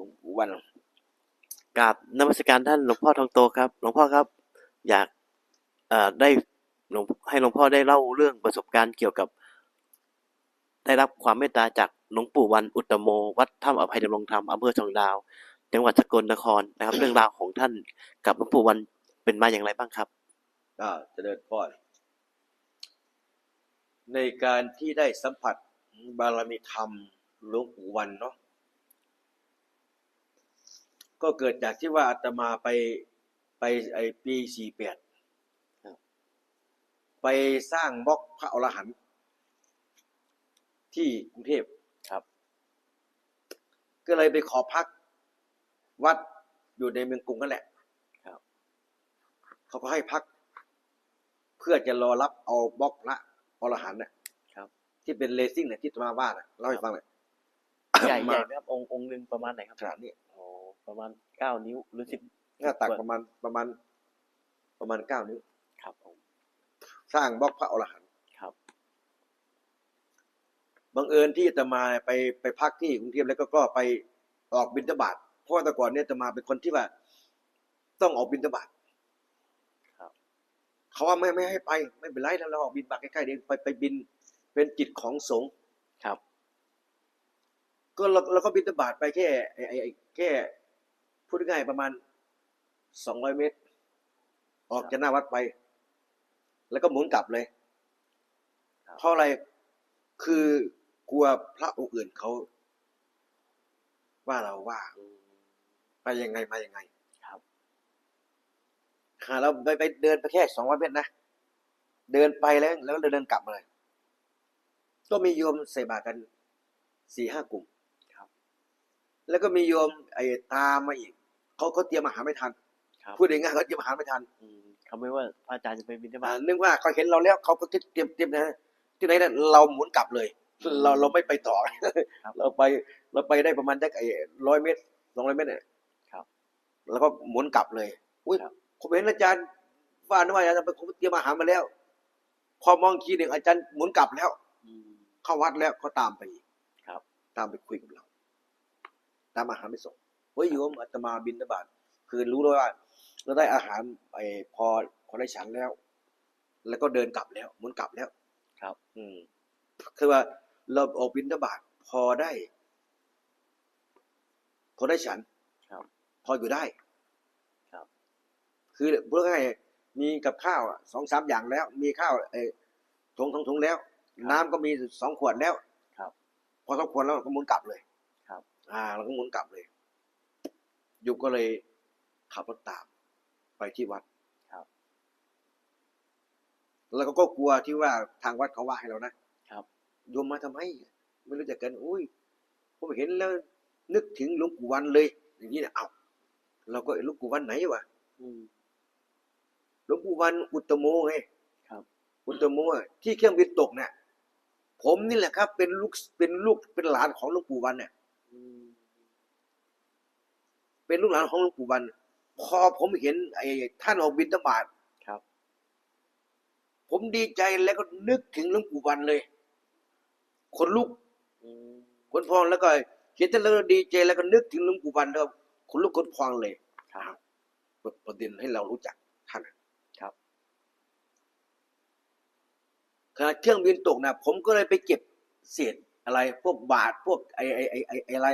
ลวงปู่วันกราบนมัสการท่านหลวงพ่อทองโตครับ หลวงพ่อครับ อยากได้หลวงให้หลวงพ่อได้เล่าเรื่องประสบการณ์เกี่ยวกับ ได้รับความเมตตาจากหลวงปู่วันอุตตโม วัดถ้ำอภัยดำรงธรรมอำเภอสองดาว จังหวัดสกลนครนะครับ เรื่องราวของท่านกับหลวงปู่วันเป็นมาอย่างไรบ้างครับอ่าเจริญพรในการที่ได้สัมผัสบารมีธรรมหลวงปู่วันเนาะ ก็เกิดจากที่ว่าอาตมาไปไปไอปีสี่แปดครับไปสร้างบล็อกพระอรหันต์ที่กรุงเทพครับ ก็เลยไปขอพักวัดอยู่ในเมืองกรุงนั่นแหละครับเขาก็ให้พัก เพื่อจะรอรับเอาบล็อกพระอรหันต์น่ะครับ ที่เป็นเลซิ่งเนี่ยที่อาตมาว่าน่ะเล่าให้ฟังหน่อยใหญ่ใหมาญ่ไหมครับองค์องค์หนึ่งประมาณไหนครับขนาดนี้โอ้ ประมาณเก้านิ้วหรือสิบหน้าตักประมาณประมาณ ประมาณเก้านิ้ว ครับผม สร้างบล็อกพระอรหันต์ครับบังเอิญที่อาตมาไปไปพักที่กรุงเทพแล้วก็ก็ไปออกบิณฑบาตเพราะว่าแต่ก่อนเนี่ยอาตมาเป็นคนที่ว่า ต้องออกบิณฑบาตครับเขาว่าไม่ไม่ให้ไป ไม่เป็นไรแล้วเราออกบิณฑบาตใกล้ๆเองไปไปบินเป็นจิตของสงฆ์ครับ ก็เราเราก็บิณฑบาตไปแค่ไอ้ไอ้ไอ้แค่ พูดง่ายๆประมาณสองร้อยเมตร ออกจากหน้าวัดไป แล้วก็หมุนกลับเลยครับเพราะอะไรคือกลัวพระองค์อื่นเขาว่าเราว่าอืมไปยังไงมายังไง ครับหาเราไปไปเดินไปแค่สองร้อยเมตรนะเดินไปแล้ว แล้วก็เดินกลับมาเลยก็มีโยมใส่บาตรกันสี่ห้ากลุ่มครับ แล้วก็มีโยมไอ้ตามมาอีก เขาเขาเตรียมอาหารไม่ทันครับพูดง่ายๆเขาเตรียมอาหารไม่ทันอืมเขาไม่ว่าพระอาจารย์จะไปบิณฑบาอ่าตนึกว่าเขาเห็นเราแล้วเขาก็เตรียมเตรียมนะที่ไหนเนี่ยเราหมุนกลับเลย เราเราไม่ไปต่อ ครับ เราไปเราไปได้ประมาณได้ไอ้ร้อยเมตรสองร้อยเมตรเนี่ยครับแล้วก็หมุนกลับเลย อุ้ยครับ ผมเห็นอาจารย์ว่านึกว่าอาจารย์ไปคงเตรียมอาหารมาแล้ว พอมองทีหนึ่งอาจารย์หมุนกลับแล้ว อืม เข้าวัดแล้วก็ตามไปอีกครับ ตามไปคุยกับเรา ตามอาหารไปส่ง เฮ้ยโยมอาตมาบินทบาทคือรู้เลยว่าเราได้อาหารไอ้พอพอได้ฉันแล้ว แล้วก็เดินกลับแล้วหมุนกลับแล้ว ครับ อืมคือว่าเราออกบินทบาทพอได้ พอได้ฉัน ครับ พออยู่ได้ ครับ คือพูดง่ายๆมีกับข้าวอะสองสามอย่างแล้ว มีข้าวไอ้ถุงถุงถุงแล้ว น้ำก็มีสองขวดแล้ว ครับ พอสองขวดแล้วเราก็หมุนกลับเลย ครับ อ่าเราก็หมุนกลับเลย ยุกก็เลยขับรถตามไปที่วัดครับ แล้วก็ก็กลัวที่ว่าทางวัดเขาว่าให้เรานะครับโยมมาทำไมไม่รู้จักกัน อุ้ยผมเห็นแล้ว นึกถึงหลวงปู่วันเลย อย่างนี้เนี่ยเอาเราก็เอ้ยหลวงปู่วันไหนวะอืมหลวงปู่วันอุตตโมไงครับอุตตโมอะที่เครื่องบินตกเนี่ยผมนี่แหละครับ เป็นลูกเป็นลูกเป็นหลานของหลวงปู่วันเนี่ยอืม เป็นลูกหลานของหลวงปู่วันพอผมเห็นไอ้ท่านออกบิณฑบาตครับ ผมดีใจแล้วก็นึกถึงหลวงปู่วันเลยคนลุกอืมคนพองแล้วก็เห็นท่านแล้วก็ดีใจแล้วก็นึกถึงหลวงปู่วันแล้วคนลุกคนพองเลยครับเปิดประเด็นให้เรารู้จักท่านครับขณะเครื่องบินตกนะผมก็เลยไปเก็บเศษอะไร พวกบาทพวกไอ้ไอ้ไอ้ไอ้ไอ้อะไร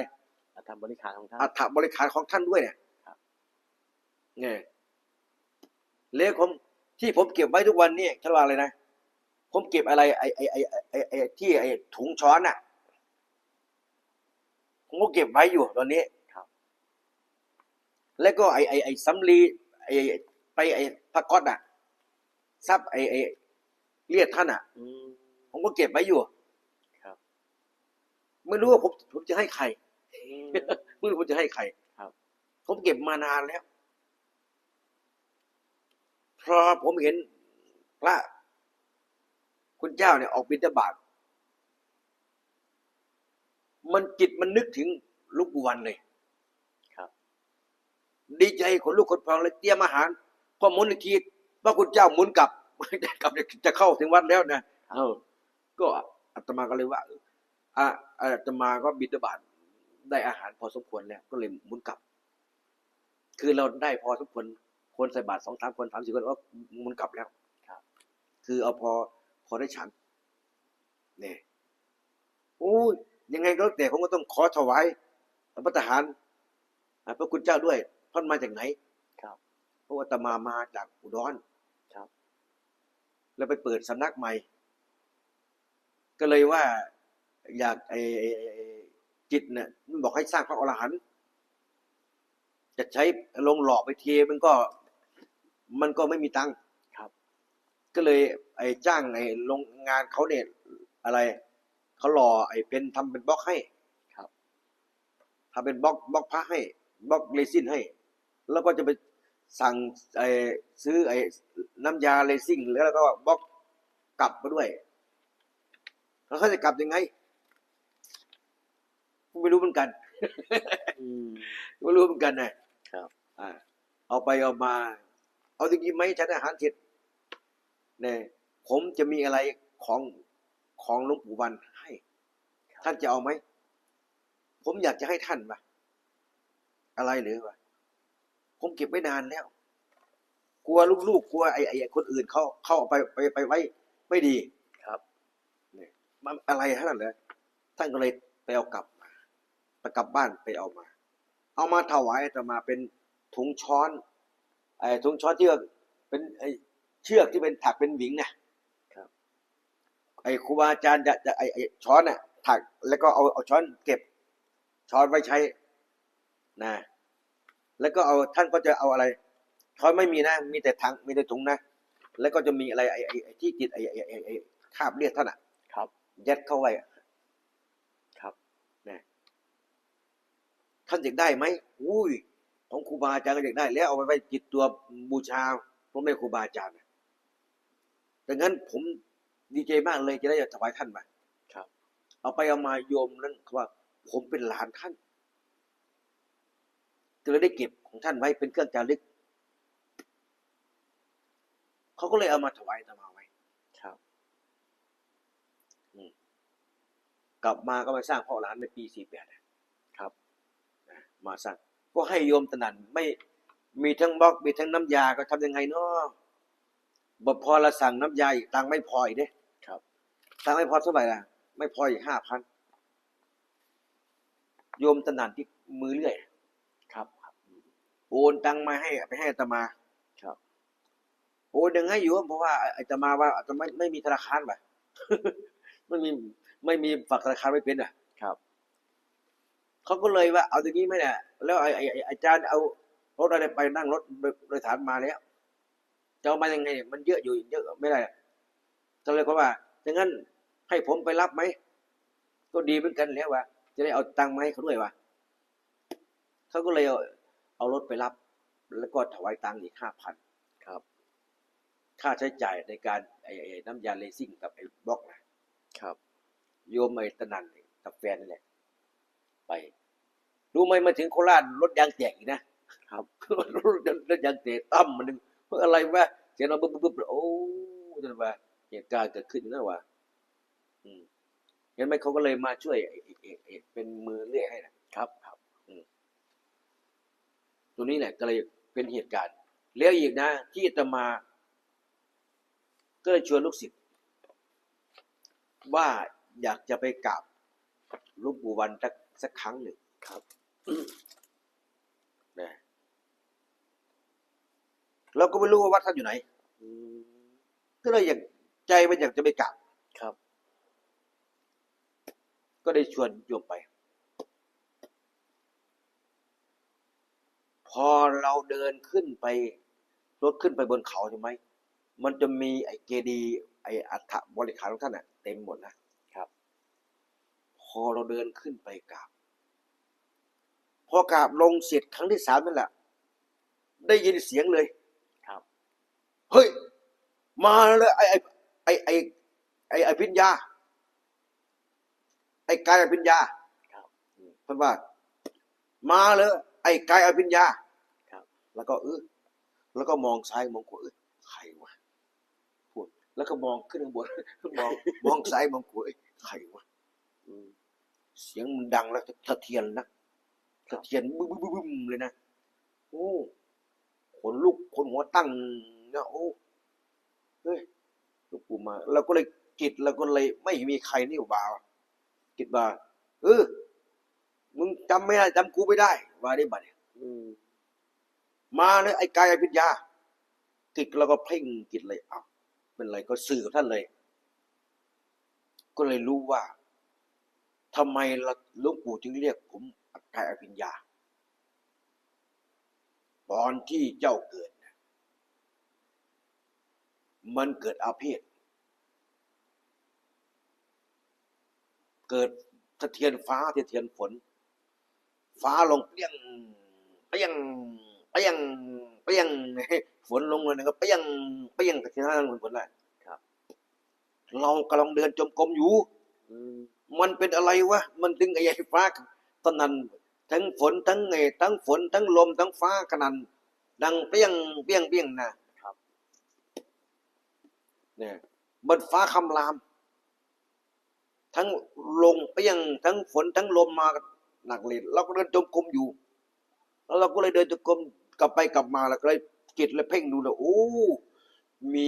อาทำบริการของท่านอัฐบริขารของท่านด้วยเนี่ยครับเนี่ยแล้วผมที่ผมเก็บไว้ทุกวันนี่ฉันว่าอะไรนะผมเก็บอะไรไอ้ไอ้ไอ้ไอ้ไอ้ที่ไอ้ถุงช้อนน่ะผมก็เก็บไว้อยู่ตอนนี้ครับแล้วก็ไอ้ไอ้ไอ้สำลีไอ้ไปไอ้พระก๊อตอะซับไอ้ไอ้เลียดท่านอะอืมผมก็เก็บไว้อยู่ ครับ ไม่รู้ว่าผมผมจะให้ใครอืม ไม่รู้ผมจะให้ใครครับ ผมเก็บมานานแล้ว พอผมเห็นพระคุณเจ้าเนี่ยออกบิณฑบาตมันจิตมันนึกถึงลูกปู่วันเลยครับ ดีใจคนลูกคนพองเลยเตรียมอาหารพอหมุนอีกทีพระคุณเจ้าหมุนกลับกลับจะเข้าถึงวัดแล้วนะเออ ก็อาตมาก็เลยว่าอะอาตมาก็บิณฑบาต ได้อาหารพอสมควรแล้วก็เลยหมุนกลับ คือเราได้พอสมควรคนใส่บาตรสองสามคนสามสี่คนก็หมุนกลับแล้วครับ คือเอาพอพอได้ฉันเนี่ยโอ้ยยังไงก็แล้วแต่ผมก็ต้องขอถวายพระทหารอ่าพระคุณเจ้าด้วยท่านมาจากไหน ครับเพราะว่าอาตมามาจากอุดรครับ แล้วไปเปิดสำนักใหม่ ก็เลยว่าอยากไอ้ไอ้ไอ้ไอ้ จิตเนี่ยมันบอกให้สร้างพระอรหันต์จะใช้ลงหล่อไปเทมันก็ มันก็ไม่มีตังค์ครับ ก็เลย ไอ้จ้างไอ้โรงงานเขาเนี่ยอะไรเขาหล่อไอ้เป็นทำเป็นบล็อกให้ครับทำเป็นบล็อกบล็อกพระให้บล็อกเรซินให้ แล้วก็จะไปสั่งไอ้ซื้อไอ้น้ำยาเรซิ่งแล้วก็บล็อกกลับมาด้วยแล้วเขาจะกลับยังไงกู ไม่รู้เหมือนกันอืมไม่รู้เหมือนกันนะครับอ่าเอาไปเอามา เอาจริงๆไหมฉันอาหารเสร็จเนี่ยผมจะมีอะไรของของหลวงปู่วันให้ ท่านจะเอาไหม ผมอยากจะให้ท่านปะอะไรหรือวะผมเก็บไว้นานแล้ว กลัวลูกๆกลัวไอ้ไอ้คนอื่นเขาเข้าเอาไปไปไปไว้ ไม่ดีครับเนี่ยมันอะไรท่านเหรอท่านก็เลยไปเอากลับมาไป กลับบ้านไปเอามา เอามาถวายอาตมาเป็นถุงช้อนไอ้ถุงช้อนที่ว่าเป็นไอ้เชือกที่เป็นถักเป็นหวิงนะครับไอ้ครูบาอาจารย์จะจะไอ้ไอ้ช้อนน่ะถักแล้วก็เอาเอาช้อนเก็บ ช้อนไว้ใช้นะแล้วก็เอาท่านก็จะเอาอะไรช้อนไม่มีนะ มีแต่ถังมีแต่ถุงนะ แล้วก็จะมีอะไรไอ้ไอ้ไอ้ที่ติดไอ้ไอ้ไอ้ไอ้คราบเลือดท่านอะครับ ยัดเข้าไว้อะ ครับ นะ ท่านอยากได้ไหมอุ้ย ของครูบาอาจารย์ก็อยากได้ แล้วเอาไปไว้จิตตัวบูชาเพราะไม่ครูบาอาจารย์นะดังนั้นผมดีใจมากเลยจะได้ถวายท่านมาครับ เอาไปเอามาโยมนั้นเขาว่า ผมเป็นหลานท่านก็เลยได้เก็บของท่านไว้เป็นเครื่องจารึกเขาก็เลยเอามาถวายอาตมาไว้ ครับกลับมาก็มาสร้างพ่อหลานในปีสี่แปดครับนะ มาสร้างก็ให้โยมตนันไม่มีทั้งบล็อกมีทั้งน้ำยาก็ทำยังไงเนาะบพอละสั่งน้ำยาอีกตังค์ไม่พออีกเด้ครับตังค์ไม่พอเท่าไหร่ล่ะ ไม่พออีกห้าพันโยมตนันที่มือเลื่อยครับครับโอนตังค์มาให้ไปให้อาตมาครับโอนยังให้อยู่เพราะว่าอาตมาว่าอาตมาไม่ไม่มีธนาคารป่ะไม่มีไม่มีฝากธนาคารไม่เป็นอะ ครับ เขาก็เลยว่าเอาอย่างนี้ไหมเนี่ยแล้วไอ้ไอ้ไอ้อาจารย์เอารถอะไรไปนั่งรถโดยสารมาแล้วจะเอามายังไงมันเยอะอยู่เยอะไม่ได้ก็เลยก็ว่าอย่างนั้นให้ผมไปรับไหมก็ดีเหมือนกันแล้วว่า จะได้เอาตังค์มาให้เขาด้วยว่าเขาก็เลยเอาเอารถไปรับ แล้วก็ถวายตังค์อีกห้าพันครับ ค่าใช้จ่ายในการไอ้ไอ้น้ำยาเลซิ่งกับไอ้บล็อกนะครับ โยมไอ้ตะนันกับแฟนนี่แหละ ไป รู้ไหมมาถึงโคราชรถยางแตกอีกนะครับรถรถยางแตกตั้มมันนึงเพื่ออะไรวะเสียงเราบึ๊บบึ๊บบึ๊บโอ้จนว่าเหตุการณ์เกิดขึ้นนั่นว่าอืมเห็นไหมเขาก็เลยมาช่วยไอ้ไอ้ไอ้ไอ้เป็นมือเลื่อยให้นะครับครับอืมตัวนี้แหละก็เลยเป็นเหตุการณ์ แล้วอีกนะ ที่อาตมา ก็เลยชวนลูกศิษย์ว่าอยากจะไปกราบหลูกปู่วันสัก สักครั้งหนึ่งครับนะเราก็ไม่รู้ว่าวัดท่านอยู่ไหนอืมก็เลยอยากใจมันอยากจะไปกราบครับ ก็ได้ชวนโยมไป พอเราเดินขึ้นไปรถขึ้นไปบนเขาใช่ไหมมันจะมีไอ้เจดีย์ไอ้อัฐบริขารของท่านอะเต็มหมดนะครับพ อเราเดินขึ้นไปกราบ พอกราบลงเสร็จครั้งที่สามนั่นแหละ ได้ยินเสียงเลย ครับ เฮ้ย มาเลยไอ้ไอ้ไอ้ไอ้ไอ้ไอ้พิญญา ไอ้กายอภิญญาครับเพิ่นว่า มาเลยไอ้กายอภิญญาครับแล้วก็เออแล้วก็มองซ้ายมองขวาเออใครวะพูดแล้วก็มองขึ้นข้างบนมองมองซ้ายมองขวาเอ้ยใครวะอืม เสียงมันดังแล้วสะเทียนนะสะเทียนบึ้มบึ้มบึ้มเลยนะโอ้ขนลุกขนหัวตั้งเนี่ยโอ้เฮ้ยหลูกปู่มาเราก็เลยกิดเราก็เลยไม่มีใครนี่บ่าวกิดบ่าเออมึงจำไม่ได้จำกูไม่ได้ว่าได้บัดเนี่ยอืมมาเลยไอ้กายอภิญญากิดแล้วก็เพ่งกิดเลยอ้าวเป็นไรก็สื่อกับท่านเลย ก็เลยรู้ว่า ทำไมหลวงปู่จึงเรียกผมกายอภิญญา ตอนที่เจ้าเกิด มันเกิดอาเพศเกิดสะเทียนฟ้าสะเทียนฝน ฟ้าลงเปี้ยงเปี้ยงเปี้ยงเปี้ยงฝนลงเลยนะก็เปี้ยงเปี้ยงสะเทียนฟ้าลงฝนแหละเรากำลังเดินจมกรมอยู่ มมันเป็นอะไรวะ มันถึงไอ้ไอ้ฟ้าตอนนั้น ทั้งฝนทั้งไงทั้งฝนทั้งลมทั้งฟ้าขนาดดังเปรี้ยงเปรี้ยงเปรี้ยงนะครับเนี่ยมันฟ้าคำราม ทั้งลงเปรี้ยง ทั้งฝนทั้งลมมาหนักเลยเราก็เดินจมกรมอยู่ แล้วเราก็เลยเดินจมกรมกลับไปกลับมาแล้วก็เลยจิตเลยเพ่งดูแล้วโอ้ มี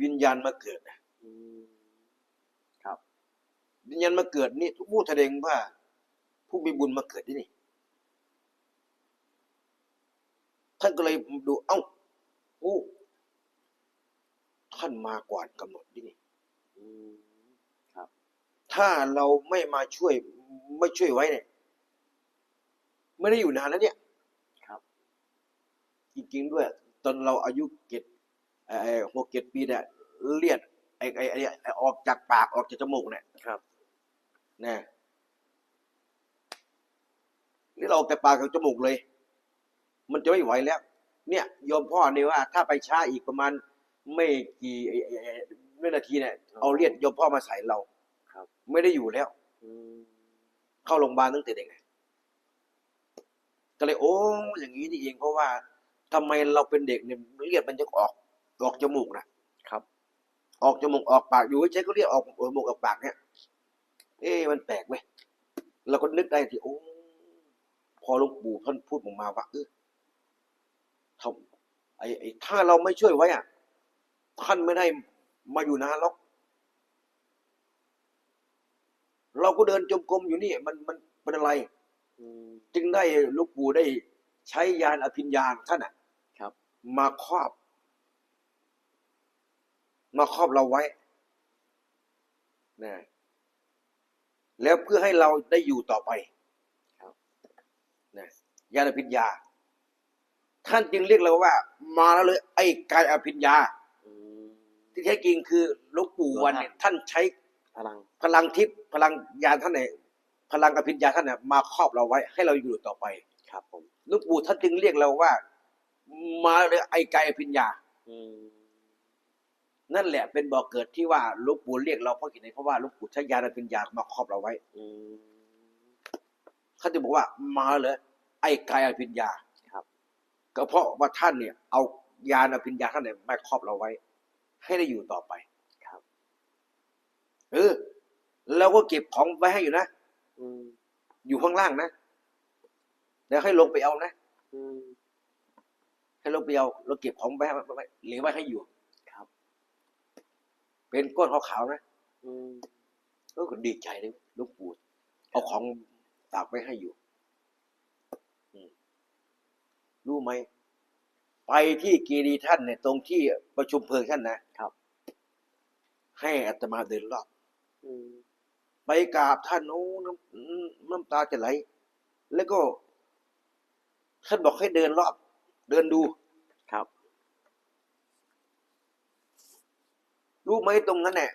วิญญาณมาเกิดนะอืม วิญญาณมาเกิดนี่ผู้แสดงว่า ผู้มีบุญมาเกิดที่นี่ ท่านก็เลยดูเอ้าโอ้ท่านมาก่อนกำหนดที่นี่อืมถ้าเราไม่มาช่วยไม่ช่วยไว้เนี่ยไม่ได้อยู่นานแล้วเนี่ย ครับจริงๆด้วย ตอนเราอายุเจ็ดเอ่อหกเจ็ดปีเนี่ยเลียดไอ้ไอ้ไอ้ไอ้ออกจากปากออกจากจมูกเนี่ยครับ นะนี่เราออกแต่ปากกับจมูกเลย มันจะไม่ไหวแล้ว เนี่ยโยมพ่อนี่ว่าถ้าไปช้าอีกประมาณไม่กี่ไอ้ไอ้ไอ้ไม่นาทีเนี่ยเอาเลียดโยมพ่อมาใส่เราครับ ไม่ได้อยู่แล้วอืมเข้าโรงพยาบาลตั้งแต่เด็กไงก็เลยโอ้อย่างนี้นี่เองเพราะว่าทำไมเราเป็นเด็กเนี่ยเลือดมันจะออก ออกจมูกนะครับ ออกจมูกออกปากอยู่ใช้ก็เรียกออกจมูกออกปากเนี่ย เอ๊ะมันแปลกเว้ยเราก็นึกได้ทีโอ้พอหลวงปู่ท่านพูดออกมาว่าเออทำไอ้ไอ้ถ้าเราไม่ช่วยไว้อะท่านไม่ได้มาอยู่นานหรอก เราก็เดินจมกรมอยู่นี่ มันมันเป็นอะไรอืมจึงได้หลูกปู่ได้ใช้ยานอภิญญาท่านอะ ครับ มาครอบ มาครอบเราไว้นะ แล้วเพื่อให้เราได้อยู่ต่อไปครับนะยานอภิญญา ท่านจึงเรียกเราว่า มาแล้วเลย ไอ้กายอภิญญาอืมที่แท้จริงคือหลูกปู่วันเนี่ยท่านใช้พลังพลังทิพย์พลังยานท่านเนี่ยพลังอภิญญาท่านเนี่ยมาครอบเราไว้ ให้เราอยู่ต่อไป ครับผมหลูกปู่ท่านจึงเรียกเราว่า มาเลยไอ้กายอภิญญา อืม นั่นแหละเป็นบ่อเกิดที่ว่าหลูกปู่เรียกเราเพราะเหตุใดเพราะว่าหลูกปู่ใช้ยานอภิญญามาครอบเราไว้อืมเขาจะบอกว่ามาเลยไอ้กายอภิญญาครับ ก็เพราะว่าท่านเนี่ย เอายานอภิญญาท่านเนี่ยมาครอบเราไว้ ให้ได้อยู่ต่อไปครับเออเราก็เก็บของไว้ให้อยู่นะอืมอยู่ข้างล่างนะแล้วให้ลงไปเอานะอืมให้ลงไปเอาเราเก็บของไว้ให้ไว้เหลือไว้ให้อยู่ครับ เป็นก้อนขาวๆนะอืมเออก็ดีใจเลยหลูกปู่เอาของฝากไว้ให้อยู่อืมรู้ไหม ไปที่กีรีท่านเนี่ยตรงที่ประชุมเพลิงท่านนะครับ ให้อัตมาเดินรอบอืมไปกราบท่านโอ้น้ำน้ำตาจะไหล แล้วก็ท่านบอกให้เดินรอบ เดินดู ครับ รู้ไหมตรงนั้นเนี่ย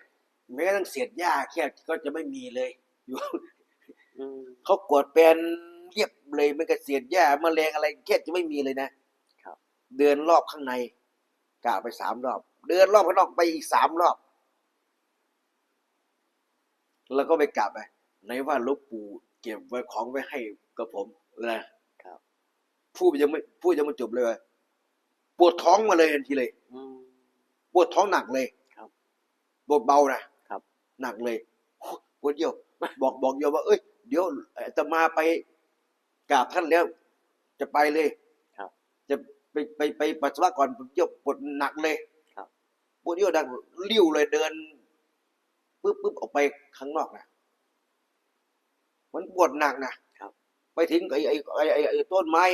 แม้กระทั่งเศษหญ้าแค่ก็จะไม่มีเลย อยู่อืมเขากวาดแปลนเรียบเลยไม่กระเศษหญ้าแมลงอะไรแค่จะไม่มีเลยนะครับ เดินรอบข้างในกล่าวไปสามรอบ เดินรอบข้างนอกไปอีกสามรอบ แล้วก็ไปกลับไปไหนว่าหลูกปู่เก็บไว้ของไว้ให้กับผมนะครับพูดยังไม่พูดยังไม่จบเลยว่าปวดท้องมาเลยทันทีเลยอืมปวดท้องหนักเลยครั บปวดเบานะครับ หนักเลยปวดเดียวบอกบอกโยมว่า เอ้ยเดี๋ยวอาตมาไปกราบท่านแล้ว จะไปเลย ครับ จะไปไปไปปัสสาวะก่อนปวดเยี่ยวปวดหนักเลย ครับปวดเยี่ยวหนักริ้วเลยเดินปึ๊บปึ๊บออกไปข้างนอกนะมันปวดหนักนะครับ ไปถึงไอ้ไอ้ไอ้ไอ้ไอ้ต้นไม้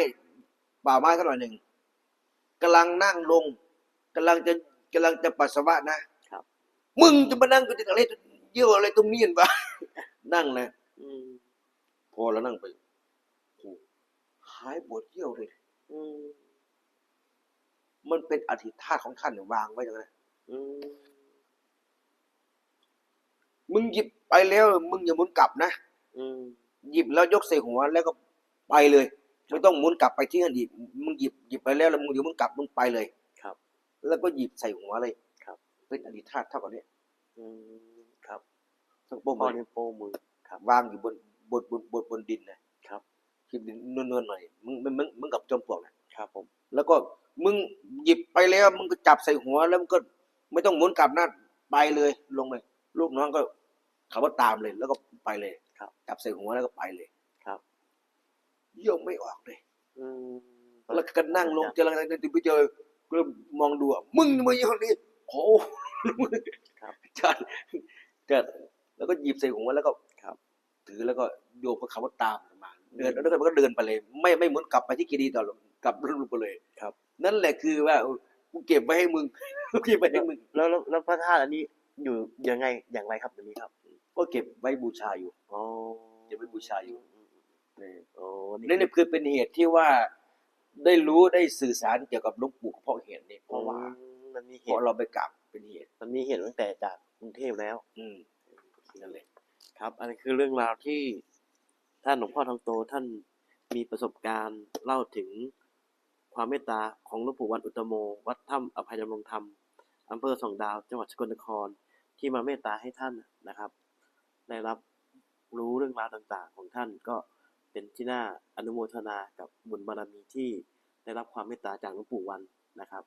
ป่าไม้สักหน่อยหนึ่งกำลังนั่งลงกำลังจะกำลังจะปัสสาวะนะครับ มึงจะมานั่งกูจะอะไรเยี่ยวอะไรตรงนี้เห็นปะนั่งนะอืมพอแล้วนั่งไปโอ้หายปวดเยี่ยวเลยอืมมันเป็นอธิษฐานของท่านเนี่ยวางไว้อย่างนั้นอืมมึงหยิบไปแล้ว มึงอย่าหมุนกลับนะอืมหยิบแล้วยกใส่หัวแล้วก็ไปเลยไม่ต้องหมุนกลับไปที่อดีตมึงหยิบหยิบไปแล้วแล้วมึงเดี๋ยวมึงกลับมึงไปเลยครับ แล้วก็หยิบใส่หัวเลย ครับเป็นอธิษฐานเท่ากับเนี้ยอืมครับทั้งโป้งพ่อเลยนิ้วโป้งมือครับวางอยู่บนบนบนบนบนดินนะครับคิดดินนวลๆหน่อยมึงมึงมึงมึงกับจอมปลวกนะครับ ผม แล้วก็มึงหยิบไปแล้ว มึงก็จับใส่หัวแล้วมึงก็ ไม่ต้องหมุนกลับนะไปเลยลงเลยลูกน้องก็ขับรถตามเลย แล้วก็ไปเลยครับ จับใส่หัวแล้วก็ไปเลยครับเยี่ยวไม่ออกเลยอืมแล้วก็นั่งลงเจออะไรนั่นไปเจอก็มองดูอะมึงมาอยู่ตรงนี้ โอ้ครับจัดก็แล้วก็หยิบใส่หัวแล้วก็ครับ ถือแล้วก็โยมก็ขับรถตามมา เดินแล้วก็มันก็เดินไปเลย ไม่ไม่เหมือนกลับไปที่กีดีต่อหรอกกลับลงไปเลยครับ นั่นแหละคือว่าเออกูเก็บไว้ให้มึงกูเก็บไว้ให้มึงแล้วแล้วแล้วพระธาตุอันนี้อยู่ยังไงอย่างไรครับเดี๋ยวนี้ครับ ก็เก็บไว้บูชาอยู่อ๋อเดี๋ยวไปบูชาอยู่นี่โอ้นี่นี่คือเป็นเหตุที่ว่าได้รู้ได้สื่อสารเกี่ยวกับหลวงปู่เพราะเหตุนี้เพราะว่าอื มมันมีเหเพราะตุเราไปกราบเป็นเหตุมันมีเหตุตั้งแต่จากกรุงเทพแล้ว อืมนั่นแหละครับ อันนี้คือเรื่องราวที่ท่านหลวงพ่อทองโตท่านมีประสบการณ์เล่าถึงความเมตตาของหลวงปู่วันอุตตโม วัดถ้ำอภัยดำรงธรรมอำเภอสองดาว จังหวัดสกลนครที่มาเมตตาให้ท่านนะครับ ได้รับรู้เรื่องราวต่างๆ ของท่านก็เป็นที่น่าอนุโมทนากับบุญบารมีที่ได้รับความเมตตาจากหลวงปู่วันนะครับ